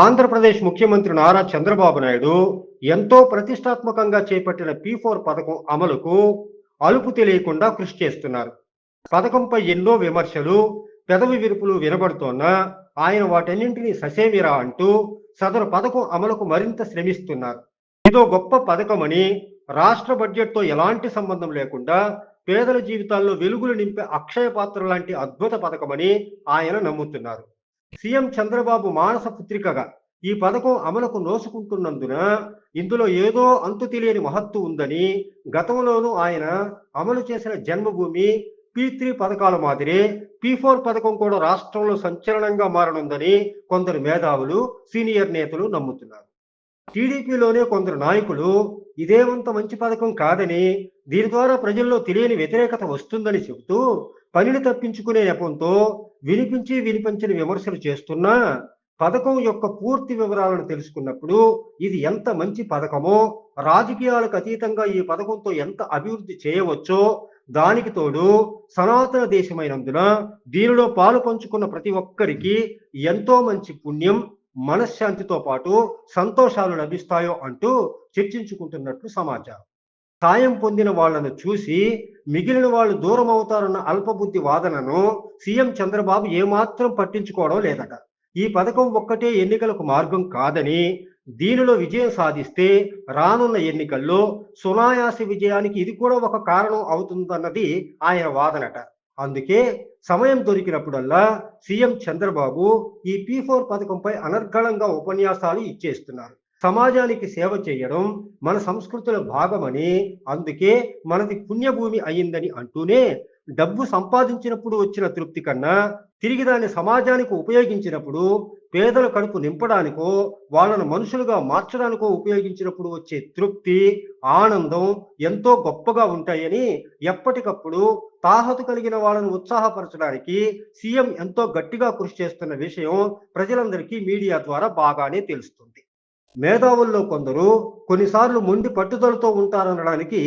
ఆంధ్రప్రదేశ్ ముఖ్యమంత్రి నారా చంద్రబాబు నాయుడు ఎంతో ప్రతిష్టాత్మకంగా చేపట్టిన పీ ఫోర్ పథకం అమలుకు అలుపు తెలియకుండా కృషి చేస్తున్నారు. పథకంపై ఎన్నో విమర్శలు పెదవి విరుపులు వినబడుతోన్నా ఆయన వాటన్నింటినీ ససేమిరా అంటూ సదరు పథకం అమలుకు మరింత శ్రమిస్తున్నారు. ఇదో గొప్ప పథకమని రాష్ట్ర బడ్జెట్తో ఎలాంటి సంబంధం లేకుండా పేదల జీవితాల్లో వెలుగులు నింపే అక్షయ పాత్ర లాంటి అద్భుత పథకమని ఆయన నమ్ముతున్నారు. సీఎం చంద్రబాబు మానస పుత్రికగా ఈ పథకం అమలుకు నోసుకుంటున్నందున ఇందులో ఏదో అంతు తెలియని మహత్తు ఉందని గతంలోనూ ఆయన అమలు చేసిన జన్మభూమి పీ త్రీ పథకాల మాదిరి పీ ఫోర్ పథకం కూడా రాష్ట్రంలో సంచలనంగా మారనుందని కొందరు మేధావులు సీనియర్ నేతలు నమ్ముతున్నారు. టీడీపీలోనే కొందరు నాయకులు ఇదేమంత మంచి పథకం కాదని దీని ద్వారా ప్రజల్లో తెలియని వ్యతిరేకత వస్తుందని చెబుతూ పనిని తప్పించుకునే నెపంతో వినిపించి వినిపించని విమర్శలు చేస్తున్నా పథకం యొక్క పూర్తి వివరాలను తెలుసుకున్నప్పుడు ఇది ఎంత మంచి పథకమో రాజకీయాలకు అతీతంగా ఈ పథకంతో ఎంత అభివృద్ధి చేయవచ్చో దానికి తోడు సనాతన దేశమైనందున దీనిలో పాలు పంచుకున్న ప్రతి ఒక్కరికి ఎంతో మంచి పుణ్యం మనశ్శాంతితో పాటు సంతోషాలు లభిస్తాయో అంటూ చర్చించుకుంటున్నట్లు సమాచారం. సాయం పొందిన వాళ్ళను చూసి మిగిలిన వాళ్ళు దూరం అవుతారన్న అల్పబుద్ధి వాదనను సీఎం చంద్రబాబు ఏమాత్రం పట్టించుకోవడం లేదట. ఈ పథకం ఒక్కటే ఎన్నికలకు మార్గం కాదని దీనిలో విజయం సాధిస్తే రానున్న ఎన్నికల్లో సునాయాస విజయానికి ఇది కూడా ఒక కారణం అవుతుందన్నది ఆయన వాదనట. అందుకే సమయం దొరికినప్పుడల్లా సీఎం చంద్రబాబు ఈ పీ ఫోర్ పథకంపై అనర్గళంగా ఉపన్యాసాలు ఇచ్చేస్తున్నారు. సమాజానికి సేవ చేయడం మన సంస్కృతిలో భాగమని అందుకే మనది పుణ్యభూమి అయిందని అంటూనే డబ్బు సంపాదించినప్పుడు వచ్చిన తృప్తి కన్నా తిరిగి దాన్ని సమాజానికి ఉపయోగించినప్పుడు పేదల కడుపు నింపడానికో వాళ్ళను మనుషులుగా మార్చడానికో ఉపయోగించినప్పుడు వచ్చే తృప్తి ఆనందం ఎంతో గొప్పగా ఉంటాయని ఎప్పటికప్పుడు తాహతు కలిగిన వాళ్ళను ఉత్సాహపరచడానికి సీఎం ఎంతో గట్టిగా కృషి చేస్తున్న విషయం ప్రజలందరికీ మీడియా ద్వారా బాగానే తెలుస్తుంది. మేధావుల్లో కొందరు కొన్నిసార్లు మొండి పట్టుదలతో ఉంటారనడానికి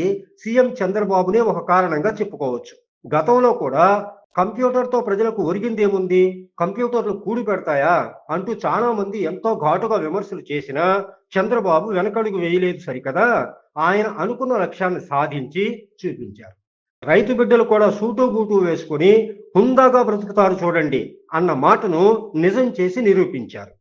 సీఎం చంద్రబాబునే ఒక కారణంగా చెప్పుకోవచ్చు. గతంలో కూడా కంప్యూటర్తో ప్రజలకు ఒరిగిందేముంది? కంప్యూటర్లు కూడి పెడతాయా? అంటూ చాలా మంది ఎంతో ఘాటుగా విమర్శలు చేసినా చంద్రబాబు వెనకడుగు వేయలేదు సరికదా? ఆయన అనుకున్న లక్ష్యాన్ని సాధించి చూపించారు. రైతు బిడ్డలు కూడా సూటు బూటు వేసుకుని హుందాగా బ్రతుకుతారు చూడండి అన్న మాటను నిజం చేసి నిరూపించారు.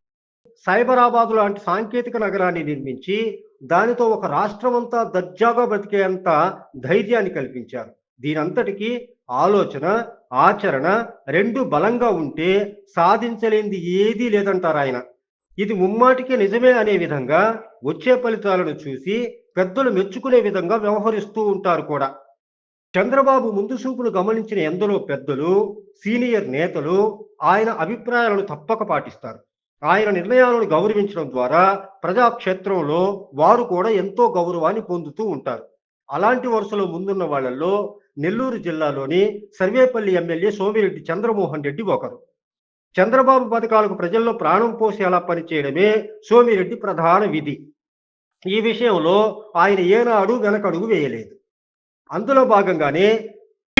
సైబరాబాద్ లాంటి సాంకేతిక నగరాన్ని నిర్మించి దానితో ఒక రాష్ట్రమంతా దర్జాగా బ్రతికేంత ధైర్యాన్ని కల్పించారు. దీనంతటికీ ఆలోచన ఆచరణ రెండు బలంగా ఉంటే సాధించలేనిది ఏదీ లేదంటారు ఆయన. ఇది ముమ్మాటికే నిజమే అనే విధంగా వచ్చే ఫలితాలను చూసి పెద్దలు మెచ్చుకునే విధంగా వ్యవహరిస్తూ ఉంటారు కూడా. చంద్రబాబు ముందు చూపులు గమనించిన ఎందరో పెద్దలు సీనియర్ నేతలు ఆయన అభిప్రాయాలను తప్పక పాటిస్తారు. ఆయన నిర్ణయాలను గౌరవించడం ద్వారా ప్రజాక్షేత్రంలో వారు కూడా ఎంతో గౌరవాన్ని పొందుతూ ఉంటారు. అలాంటి వరుసలో ముందున్న వాళ్ళల్లో నెల్లూరు జిల్లాలోని సర్వేపల్లి ఎమ్మెల్యే సోమిరెడ్డి చంద్రమోహన్ రెడ్డి ఒకరు. చంద్రబాబు పథకాలకు ప్రజల్లో ప్రాణం పోసేలా పనిచేయడమే సోమిరెడ్డి ప్రధాన విధి. ఈ విషయంలో ఆయన ఏనాడు వెనకడుగు వేయలేదు. అందులో భాగంగానే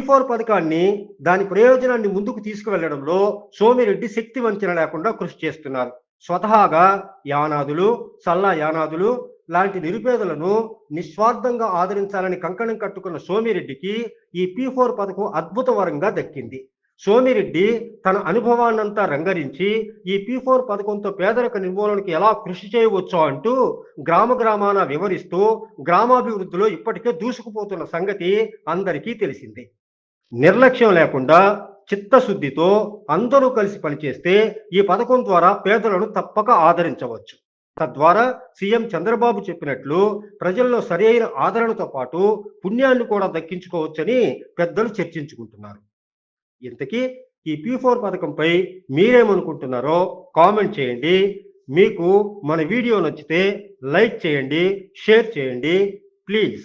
ఫోర్ పథకాన్ని దాని ప్రయోజనాన్ని ముందుకు తీసుకువెళ్ళడంలో సోమిరెడ్డి శక్తి వంచన లేకుండా కృషి చేస్తున్నారు. స్వతహాగా యానాదులు సల్లా యానాదులు లాంటి నిరుపేదలను నిస్వార్థంగా ఆదరించాలని కంకణం కట్టుకున్న సోమిరెడ్డికి ఈ పీ ఫోర్ పథకం అద్భుత వరంగా దక్కింది. సోమిరెడ్డి తన అనుభవాన్నంతా రంగరించి ఈ పీ ఫోర్ పథకంతో పేదరిక నిర్మూలనకు ఎలా కృషి చేయవచ్చో అంటూ గ్రామ గ్రామాన వివరిస్తూ గ్రామాభివృద్ధిలో ఇప్పటికే దూసుకుపోతున్న సంగతి అందరికీ తెలిసిందే. నిర్లక్ష్యం లేకుండా చిత్తశుద్ధితో అందరూ కలిసి పనిచేస్తే ఈ పథకం ద్వారా పేదలను తప్పక ఆదరించవచ్చు. తద్వారా సీఎం చంద్రబాబు చెప్పినట్లు ప్రజల్లో సరైన ఆదరణతో పాటు పుణ్యాన్ని కూడా దక్కించుకోవచ్చని పెద్దలు చర్చించుకుంటున్నారు. ఇంతకీ ఈ పీ ఫోర్ పథకంపై మీరేమనుకుంటున్నారో కామెంట్ చేయండి. మీకు మన వీడియో నచ్చితే లైక్ చేయండి షేర్ చేయండి. ప్లీజ్.